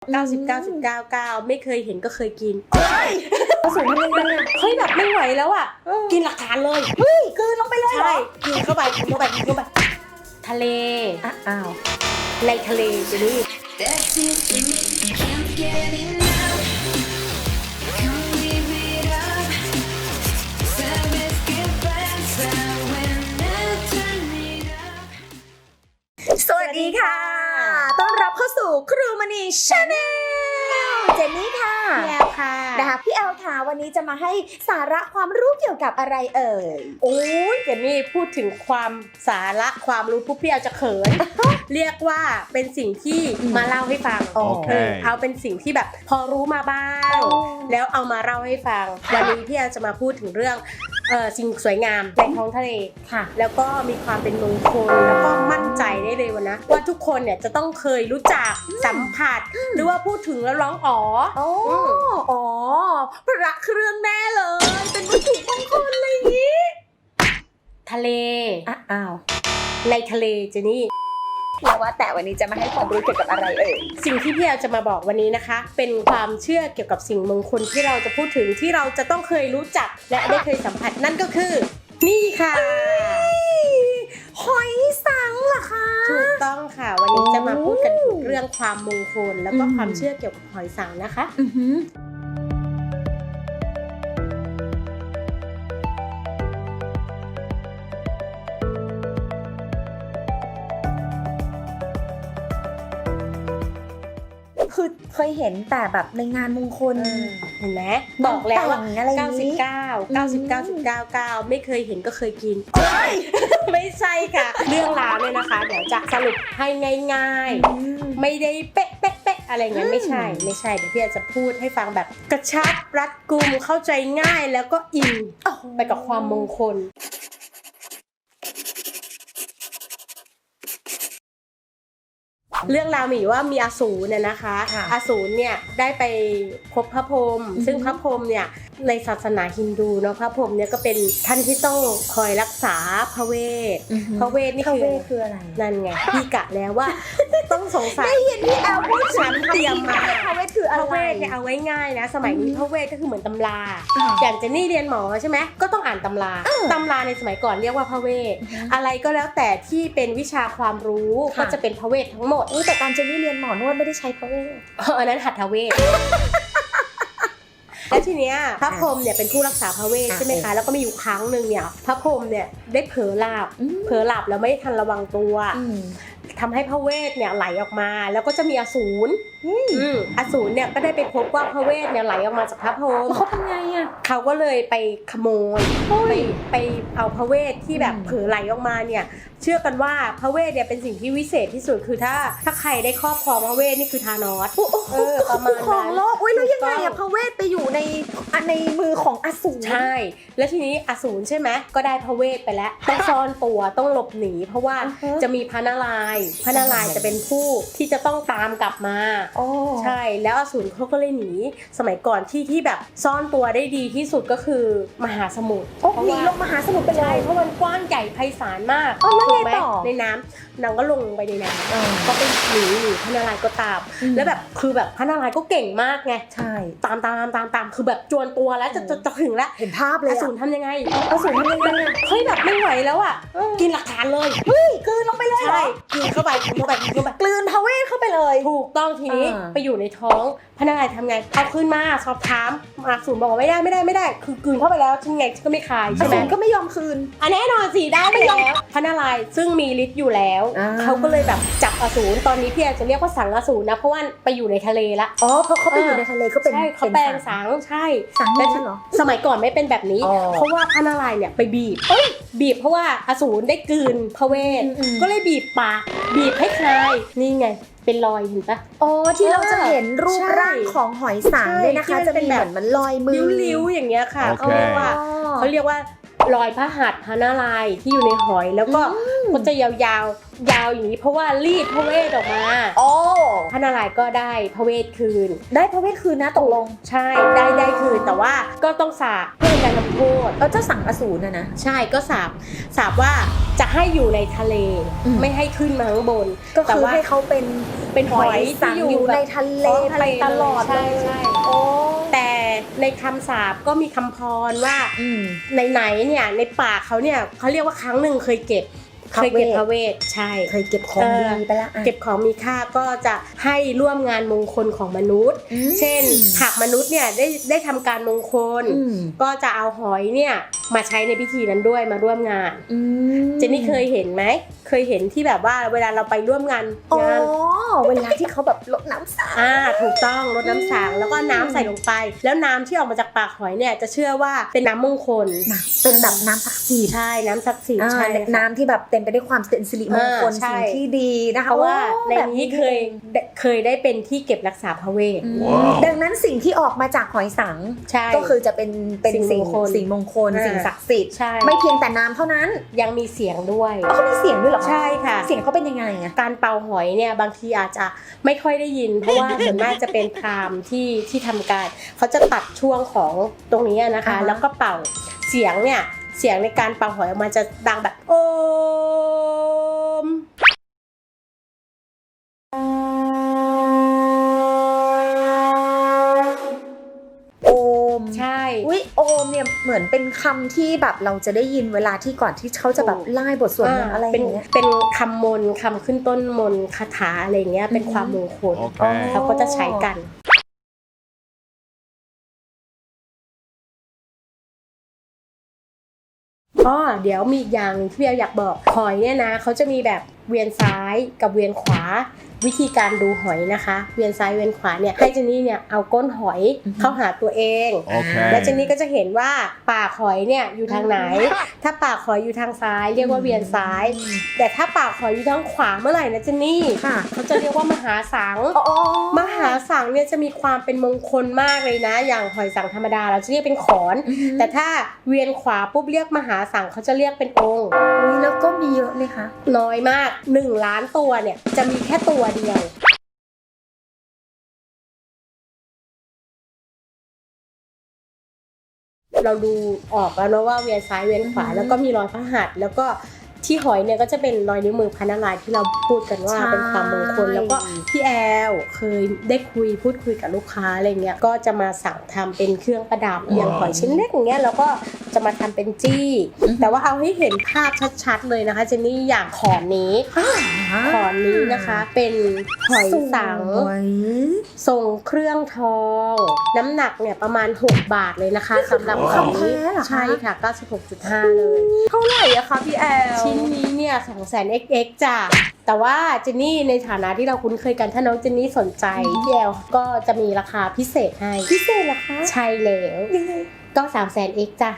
99.99 ไม่เคยเห็นก็เคยกินอสูรทำยังไงอะเฮ้ยแบบไม่ไหวแล้วอะ กินหลักฐานเลย เฮ้ยกลืนลงไปเลยเหรใช่อกินเข้าไปกินเข้าไปกินเข้าไป ทะเลอะอ้าว ในทะเลจะนี่ That's it for me. Can't get enough. ครูมณีชาแนลเจนนี่ค่ะแย่ค่ะ นะคะพี่แอลค่ะวันนี้จะมาให้สาระความรู้เกี่ยวกับอะไรเอ่ย โอ้ยเจนนี่พูดถึงความสาระความรู้ปุ๊บพี่เอาจะเขิน เรียกว่าเป็นสิ่งที่อืมมาเล่าให้ฟังโอเคเออเอาเป็นสิ่งที่แบบพอรู้มาบ้าง แล้วเอามาเล่าให้ฟัง วันนี้พี่แอนจะมาพูดถึงเรื่องเออสิ่งสวยงามในท้องทะเลค่ะ แล้วก็มีความเป็นมงคลแล้วก็มั่นใจได้เลยวันนะว่าทุกคนเนี่ยจะต้องเคยรู้จักสัมผัส หรือว่าพูดถึงแล้วร้องอ๋อโอ้อืมอ๋อพระเครื่องแน่เลย เป็นวัตถุมงคลเลยางนี้ ทะเลอะอ้าว ในทะเลเจนี่แล้วว่าแต่วันนี้จะมาให้ความรู้เกี่ยวกับอะไรเอ่ย สิ่งที่พี่แอลจะมาบอกวันนี้นะคะ เป็นความเชื่อเกี่ยวกับสิ่งมงคลที่เราจะพูดถึงที่เราจะต้องเคยรู้จักและได้เคยสัมผัสนั่นก็คือ นี่ค่ะหอยสังเหรอคะ ถูกต้องค่ะ วันนี้จะมาพูดกันถึงเรื่องความมงคล แล้วก็อืมความเชื่อเกี่ยวกับหอยสังนะคะ คือเคยเห็นแต่แบบในงานมงคลเห็นไหมบอกแล้วว่าต่งอะไรอย่างนี้99 99.99 ไม่เคยเห็นก็เคยกิน ไม่ใช่ค่ะ เรื่องราวเนี่ยนะคะ เดี๋ยวจะสรุปให้ง่ายอืมๆไม่ได้เป๊ะเป๊ะเป๊ะอะไรเงี้ยอืมไม่ใช่ ไม่ใช่เดี๋ยวพี่อาจจะพูดให้ฟังแบบกระชับรัดกุมเข้าใจง่ายแล้วก็อินโอ้โหไปกับความมงคล เรื่องราวมีอยู่ว่ามีอสูรเนี่ยนะคะ ค่ะอสูรเนี่ยได้ไปพบพระพรหมอือฮึซึ่งพระพรหมเนี่ยในศาสนาฮินดูเนาะพระพรหมเนี่ยก็เป็นท่านที่ต้องคอยรักษาพระเวท พระเวทนี่พระคือเวทคืออะไร นั่นไงพี่กะแล้วว่า ต้องสงสัยได้ยินพี่แอลพูดฉันเตรียมมาพระเวทคือพอะไร ระเวทเนี่ยเอาไว้ง่ายนะ สมัยนี้อืมพระเวทก็คือเหมือนตำราอ่าอย่างเจนนี่เรียนหมอใช่ไหมก็ต้องอ่านตำราตำราในสมัยก่อนเรียกว่าพระเวทอะไรก็แล้วแต่ที่เป็นวิชาความรู้ค่ะก็จะเป็นพระเวททั้งหมดอุ้ยแต่การเจนนี่เรียนหมอนวดไม่ได้ใช้พระเวทอันนั้นหัตถเวท แล้วทีเนี้ยพระพรหมเนี่ยเป็นผู้รักษาพระเวทอะใช่ไหมคะแล้วก็มีอยู่ครั้งหนึ่งเนี่ย พระพรหมเนี่ยได้เผลอหลับเผลอหลับแล้วไม่ทันระวังตัว อืม ทำให้พระเวทเนี่ยไหลออกมา แล้วก็จะมีอสูรอืมอสูรเนี่ยก็ได้ไปพบว่าพระเวทเนี่ยไหลออกมาจากพระพรหมแล้วเขาทำไงอะเขาก็เลยไปขโมยไปไปเอาพระเวทที่แบบอืมเผลอไหลออกมาเนี่ย เชื่อกันว่าพระเวทเนี่ยเป็นสิ่งที่วิเศษที่สุดคือถ้าถ้าใครได้ครอบครองพระเวทนี่คือทานอสเออประมาณนั้นของโลกอุ้ยแล้วยังไงถูกต้อะองพระเวทไปอยู่ในอะในมือของอสูรใช่ แล้วทีนี้อสูรใช่ไหมก็ได้พระเวทไปแล้วต้องซ่อนตัวต้องหลบหนี เพราะว่าอ่าฮะจะมีพระนารายณ์พระนารายณ์จะเป็นผู้ที่จะต้องตามกลับมาโอ้ใช่แล้วอสูรเขาก็เลยหนี สมัยก่อนที่ที่แบบซ่อนตัวได้ดีที่สุดก็คือมหาสมุทรโอ้เพราะหนีว่าลงมหาสมุทรไปเลใช่ย เพราะมันกว้างใหญ่ไพศาลมากอ๋อแล้วไงถูกหมต่อ ในน้ำนางก็ลงไปในน้ำเออก็ไปหนีหนีพระนารายณ์ก็ตามอืมแล้วแบบคือแบบพระนารายณ์ก็เก่งมากไงใช่ ตามตามตามตามตามคือแบบจวนตัวแล้วจะจะจะถึงแล้วเห็นภาพเลอยสูอะรทำยังไงอสูรทำยังไงอะเฮ้ยแบบไม่ไหวแล้วอะกินหลักฐานเลย เฮ้ยกลืนลงไปเลยเหรใช่อกินเข้าไปกินเข้าไปกินเข้าไป กลืนพระเวทเข้าไปเลย ถูกต้องทีนี้อ่าไปอยู่ในท้องพนักงานทำไงเอาขึ้นมาสอบถามอาสูรบอกว่าไม่ได้ไม่ได้ไม่ได้ คือกลืนเข้าไปแล้วฉันไงฉันก็ไม่คายอใช่ไหมสูรก็ไม่ยอมคืนอันแน่นอนสิได้ไปแล้วพระนารายณ์ซึ่งมีฤทธิ์อยู่แล้วอ่าเขาก็เลยแบบจับอสูรตอนนี้พี่อาจจะเรียกว่าสังอสูรนะเพราะว่าไปอยู่ในทะเลละอ๋อเพราะเขาไปอยู่ในทะเลก็เป็นใช่เขาแปลงสังใช่สังและนั่นเหรอสมัยก่อนไม่เป็นแบบนี้อ๋อเพราะว่าพระนารายณ์เนี่ยไปบีบบีบเพราะว่าอสูรได้กลืนพระเวทอืมก็เลยบีบปากบีบให้คลายนี่ไง เป็นรอยเห็นปะ อ๋อที่เราจะเห็นรูปใช่ร่างของหอยสังเนี่ยนะคะ ใช่ที่จะมันเป็นมีแบบ เหมือนมันลอยมือ ลิ้วๆอย่างเงี้ยค่ะโอเขาเค เรียกว่าเขาเรียกว่ารอยพระหัตถ์พระนารายณ์ที่อยู่ในหอย แล้วก็ก็จะยาวๆ ยาวอย่างนี้เพราะว่ารีดพระเวทออกมาโอ้พระนารายณ์ก็ได้พระเวทคืน ได้พระเวทคืนนะตกลง ใช่ได้ได้คืนแต่ว่าก็ต้องสาบเพื่อเป็นการทำโทษ เออเจ้าสั่งอสูรนะนะ ใช่ก็สาบสาบว่าจะให้อยู่ในทะเล อืม ไม่ให้ขึ้นมาข้างบนก็แต่คือว่าให้เขาเป็นเป็นหอยสั่งที่อยู่แบบในทะเลท้องทะไปเลตลอดใช่เลยใช่โอ้แต่ในคำสาบก็มีคำพรว่า อืม ในไหนๆเนี่ยในปากเขาเนี่ยเขาเรียกว่าครั้งหนึ่งเคยเก็บพระ เคยเวทเก็บพระเวทใช่ เคยเก็บของเออดีไปละอะเก็บของมีค่าก็จะให้ร่วมงานมงคลของมนุษย์อืมเช่นหากมนุษย์เนี่ยได้ได้ทำการมงคลอืมก็จะเอาหอยเนี่ยมาใช้ในพิธีนั้นด้วยมาร่วมงานอืมเจนนี่เคยเห็นไหมเคยเห็นที่แบบว่าเวลาเราไปร่วมงานอ๋องานเวลาที่เขาแบบลดน้ำสาอ่าถูกต้องรดน้ำสางแล้วก็น้ำใส่ลงไป แล้วน้ำที่ออกมาจากปากหอยเนี่ยจะเชื่อว่าเป็นน้ำมงคลนะเป็นแบบน้ำศักดิ์สิทธิ์ใช่น้ำศักดิ์สิทธิ์อ่าใช่ค่ะน้ำที่แบบเต็มไปด้วยความเป็นสิริมงคลอ่าใช่สิ่งที่ดีนะคะเพราะว่าโอ้ในแบบนี้เคยเคยได้เป็นที่เก็บรักษาพระเวทอืมดังนั้นสิ่งที่ออกมาจากหอยสังใช่ก็คือจะเป็นเป็นสิ่สิ่งงมงคลสิ่งมงคลอ่าสิ่งศักดิ์สิทธิ์ใช่ไม่เพียงแต่น้ำเท่านั้นยังมีเสียงด้วยเขามีเสียงด้วยเหรอใช่ค่ะ เสียงเขาเป็นยังไงอะการเป่าหอยเนี่ยบางทีอาจจะไม่ค่อยได้ยิน เพราะว่าส่วนมากจะเป็นพราหมณ์ที่ที่ทำการเขาจะตัดช่วงของตรงนี้นะคะ แล้วก็เป่าเสียงเนี่ยเสียงในการเป่าหอยออกมาจะดังแบบโอม โอม ใช่ อุ้ยโอมเนี่ยเหมือนเป็นคำที่แบบเราจะได้ยินเวลาที่ก่อนที่เขาจะแบบไล่บทสวดมนต์อะไรอเป็นย่างเงี้ย เป็นคำมนต์คำขึ้นต้นมนต์คาถาอะไรเงี้ยเป็นความมงคล Okay. เขาก็จะใช้กัน อ๋อเดี๋ยวมีอีกอย่างหนึ่งที่เราอยากบอกหอยเนี่ยนะเขาจะมีแบบ เวียนซ้ายกับเวียนขวา วิธีการดูหอยนะคะ เวียนซ้ายเวียนขวาเนี่ยให้เจนนี่เนี่ยเอาก้นหอยอือฮึเข้าหาตัวเอง Okay. แล้วเจนนี่ก็จะเห็นว่าปากหอยเนี่ยอยู่ทางไหน ถ้าปากหอยอยู่ทางซ้าย เรียกว่าเวียนซ้าย แต่ถ้าปากหอยอยู่ทางขวาเมื่อไหร่นะเจนนี่ค่ะเขาจะเรียกว่ามหาสังอ๋อมหาสังเนี่ยจะมีความเป็นมงคลมากเลยนะ อย่างหอยสังธรรมดาเราจะเรียกเป็นขอน แต่ถ้าเวียนขวาปุ๊บเรียกมหาสังเขาจะเรียกเป็นองค์อุ๊ยแล้วก็มีเยอะไหมคะน้อยมาก1 ล้านตัวเนี่ย จะมีแค่ตัวเดียวเราดูออกแล้วนะว่าเวียนซ้ายเวียนขวาอือฮึแล้วก็มีรอยพระหัตถ์แล้วก็ ที่หอยเนี่ยก็จะเป็นรอยนิ้วมือพันนารายณ์ที่เราพูดกันว่าใช่ เป็นความมงคลแล้วก็พี่แอลเคยได้คุยพูดคุยกับลูกค้าอะไรเงี้ยก็จะมาสั่งทำเป็นเครื่องประดับอย่างหอยชิ้นเล็กอย่างเงี้ยแล้วก็จะมาทำเป็นจี้แต่ว่าเอาให้เห็นภาพชัดๆเลยนะคะเจนนี่อย่างขอนนี้ขอนนี้นะคะ เป็นหอยสัง สวย ทรงเครื่องทอง น้ำหนักเนี่ยประมาณ 6 บาทเลยนะคะสำหรับของแท้นี้เหรอคะ ใช่ค่ะ 96.5 เลย เท่าไหร่อะคะพี่แอล ชิ้นนี้เนี่ย2 0 0 0 0 xx จ้ะแต่ว่าเจนนี่ในฐานะที่เราคุ้นเคยกันถ้าน้องเจนนี่สนใจพี่แอลก็จะมีราคาพิเศษให้ พิเศษเหรอคะใช่แล้วยังไงก็3 0 0 0 0 x จ้ะ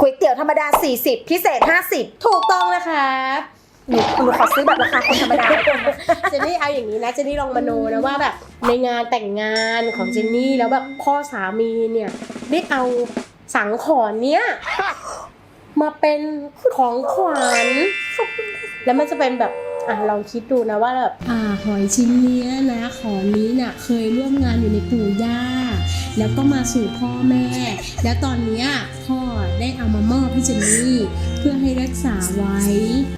ก๋วยเตี๋ยวธรรมดา 40 พิเศษ 50 ถูกต้องนะครับหนูหนูขอซื้อแบบราคาคนธรรมดาได้ไหมเจนนี่เอาอย่างนี้นะเจนนี่ลองมโนนะว่าแบบในงานแต่งงานของเจนนี่แล้วแบบพ่อสามีเนี่ยได้เอาสังขรเนี้ย มาเป็นของขวัญแล้วมันจะเป็นแบบอะลองคิดดูนะว่าแบบอ่าหอยชิ้นเนี้ยนะขอนนี้น่ะเคยร่วมงานอยู่ในปู่ย่า แล้วก็มาสู่พ่อแม่ แล้วตอนเนี้ยพ่อได้เอามามอบให้เจนนี่เพื่อให้รักษาไว้โอเ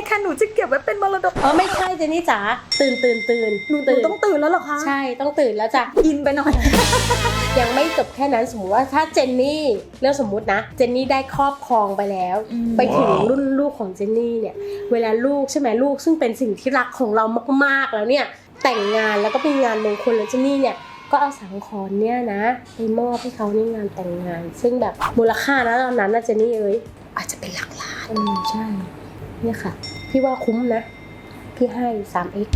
คค่ะ หนูจะเก็บไว้เป็นมรดก อ๋อไม่ใช่เจนนี่จ๋าตื่นตื่นตื่นหนูหนูตื่นต้องตื่นแล้วเหรอคะใช่ต้องตื่นแล้วจ้ะ อินไปหน่อย ยังไม่จบแค่นั้นสมมติว่าถ้าเจนนี่เรื่องสมมุตินะ เจนนี่ได้ครอบครองไปแล้ว อืม ไปถึงรุ่นลูกของเจนนี่เนี่ย เวลาลูกใช่ไหมลูกซึ่งเป็นสิ่งที่รักของเรามากๆแล้วเนี่ย แต่งงานแล้วก็เป็นงานมงคลแล้วเจนนี่เนี่ย ก็เอาสังขรเนี่ยนะ ไปมอบให้เขาในงานแต่งงาน ซึ่งแบบมูลค่านะตอนนั้นนะเจนนี่เอ้ยอาจจะเป็นหลักล้าน อืมใช่ เนี่ยค่ะ พี่ว่าคุ้มนะ พี่ให้ 3x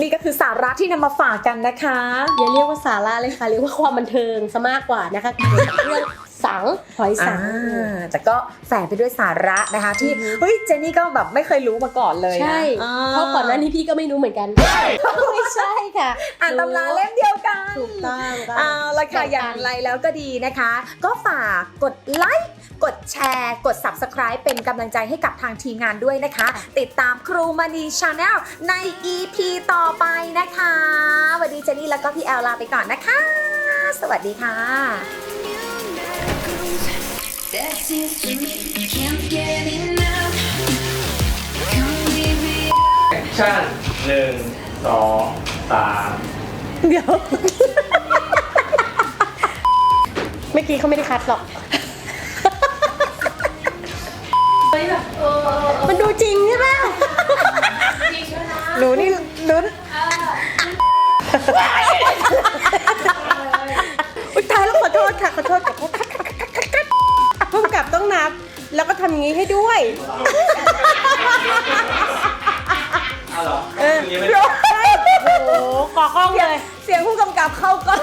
นี่ก็คือสาระที่นำมาฝากกันนะคะ อย่าเรียกว่าสาระเลยค่ะ เรียกว่าความบันเทิงซะมากกว่านะคะเกี่ยวกับเรื่องสังหอยสังอ่าแต่ก็แฝงไปด้วยสาระนะคะ ที่อือฮึเฮ้ยเจนนี่ก็แบบไม่เคยรู้มาก่อนเลยนะใช่อ่เพราะก่อนหน้านี้พี่ก็ไม่รู้เหมือนกันไม่ใช่ค่ะ อ่านตำราเล่มเดียวกันถูกต้องก็เอาละค่ะแบ่งปันอย่างไรแล้วก็ดีนะคะ ก็ฝากกดไลค์ กดแชร์ กด Subscribe เป็นกำลังใจให้กับทางทีมงานด้วยนะคะ ติดตามครูมณีชาแนลใน EP ต่อไปนะคะวันนี้เจนนี่แล้วก็พี่แอลลาไปก่อนนะคะ สวัสดีค่ะ Sexiest to me, can't get enough. Come with me. แอคชั่นหนึ่งสองสามเดี๋ยว เมื่อกี้เขาไม่ได้คัดหรอก แบบเออมันดูจริงใช่ไหมจริงแล้นะหนูนี่ลุ้นอุ้ยตายแล้วขอโทษค่ะขอโทษกับพวกพุ่มกับต้องนับ แล้วก็ทำอย่างนี้ให้ด้วย เอาเหรอโอ้โหก่อกล้องเลย เสียงผู้กำกับเข้าก็